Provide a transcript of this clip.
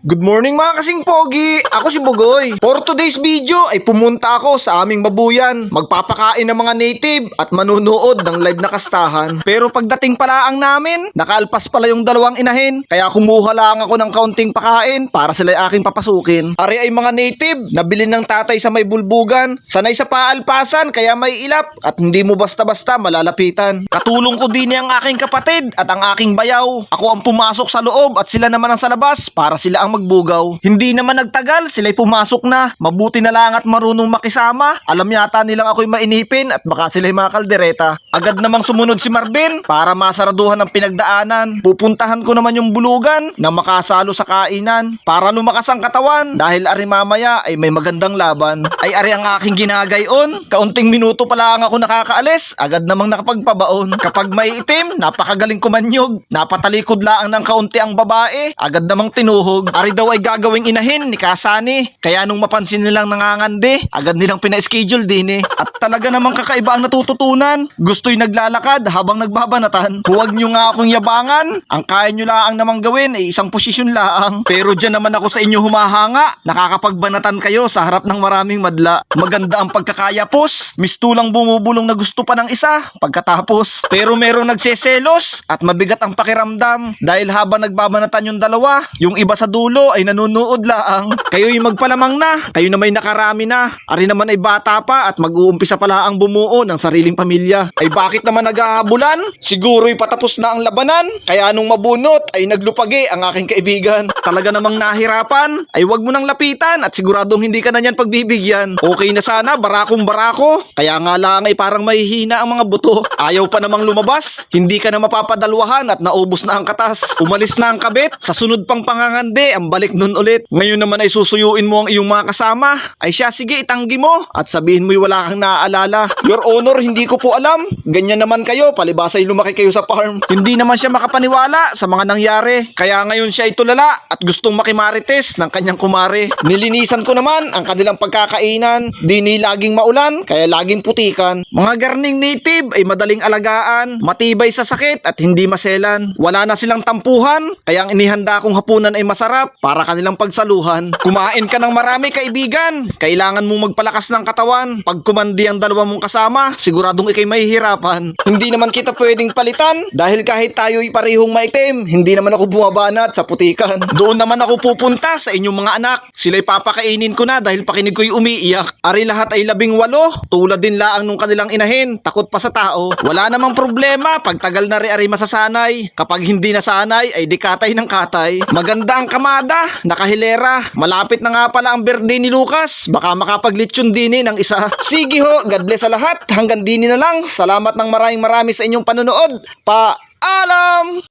Good morning mga kasing pogi! Ako si Bugoy. For today's video ay pumunta ako sa aming babuyan. Magpapakain ng mga native at manunood ng live na kastahan. Pero pagdating pala ang namin, nakaalpas pala yung dalawang inahin. Kaya kumuha lang ako ng kaunting pakain para sila aking papasukin. Ari ay mga native na bilin ng tatay sa may bulbugan. Sanay sa paalpasan kaya may ilap at hindi mo basta-basta malalapitan. Katulong ko din ang aking kapatid at ang aking bayaw. Ako ang pumasok sa loob at sila naman ang sa labas para sila ang magbugaw. Hindi naman nagtagal, sila'y pumasok na. Mabuti na lang at marunong makisama. Alam yata nilang ako'y mainipin at baka sila'y mga kaldereta. Agad namang sumunod si Marvin para masaraduhan ang pinagdaanan. Pupuntahan ko naman yung bulugan na makasalo sa kainan para lumakas ang katawan dahil ari mamaya ay may magandang laban. Ay ari ang aking ginagayon. Kaunting minuto pa lang ako nakakaalis, agad namang nakapagpabaon. Kapag may itim, napakagaling kumanyog. Napatalikod lang ng kaunti ang babae, agad namang tinuhog. Ari daw ay gagawing inahin ni Kasani. Kaya nung mapansin nilang nangangandi, agad nilang pina-schedule din eh. At talaga namang kakaiba ang natututunan. Gusto'y naglalakad habang nagbabanatan. Huwag nyo nga akong yabangan. Ang kaya nyo laang namang gawin ay isang posisyon laang. Pero dyan naman ako sa inyo humahanga. Nakakapagbanatan kayo sa harap ng maraming madla. Maganda ang pagkakayapos. Mistulang bumubulong na gusto pa ng isa pagkatapos. Pero merong nagseselos at mabigat ang pakiramdam. Dahil habang nagbabanatan yung dalawa, yung iba sa dulo ay nanunood laang. Kayo yung magpalamang na. Kayo na may nakarami na. Ari naman ay bata pa at mag-uumpisa pala ang bumuo ng sariling pamilya. Ay bakit naman naghahabulan? Siguro'y patapos na ang labanan. Kaya nung mabunot ay naglupagi ang aking kaibigan. Talaga namang nahirapan. Ay wag mo nang lapitan at siguradong hindi ka na niyan pagbibigyan. Okay na sana, barakong barako. Kaya nga lang ay parang mahihina ang mga buto. Ayaw pa namang lumabas. Hindi ka na mapapadalwahan at naubos na ang katas. Umalis na ang kabit. Sa sunod pang pangangande, ang balik nun ulit. Ngayon naman ay susuyuin mo ang iyong mga kasama. Ay siya, sige, itanggi mo. At sabihin mo'y wala kang naaalala. Your Honor, hindi ko po alam. Ganyan naman kayo, palibasa ay lumaki kayo sa farm. Hindi naman siya makapaniwala sa mga nangyari. Kaya ngayon siya ay tulala at gustong makimarites ng kanyang kumare. Nilinisan ko naman ang kanilang pagkakainan. Di ni laging maulan, kaya laging putikan. Mga garning native ay madaling alagaan, matibay sa sakit at hindi maselan. Wala na silang tampuhan, kaya ang inihanda kong hapunan ay masarap para kanilang pagsaluhan. Kumain ka ng marami kaibigan. Kailangan mong magpalakas ng katawan. Pag kumandi ang dalawa mong kasama, siguradong ikay mahihirapan. Hindi naman kita pwedeng palitan dahil kahit tayo'y parehong maitim, hindi naman ako bumabanat sa putikan. Doon naman ako pupunta sa inyong mga anak. Sila'y papakainin ko na dahil pakinig ko'y umiiyak. Ari lahat ay labing walo, tulad din laang nung kanilang inahin, takot pa sa tao. Wala namang problema pag tagal na rin ari masasanay. Kapag hindi nasanay ay di katay ng katay. Maganda ang kamada, nakahilera. Malapit na nga pala ang birthday ni Lucas. Baka makapaglitsyon din eh ng isa. Sige ho, God bless sa lahat. Hanggang dini na lang. Salamat ng maraming marami sa inyong panonood. Paalam!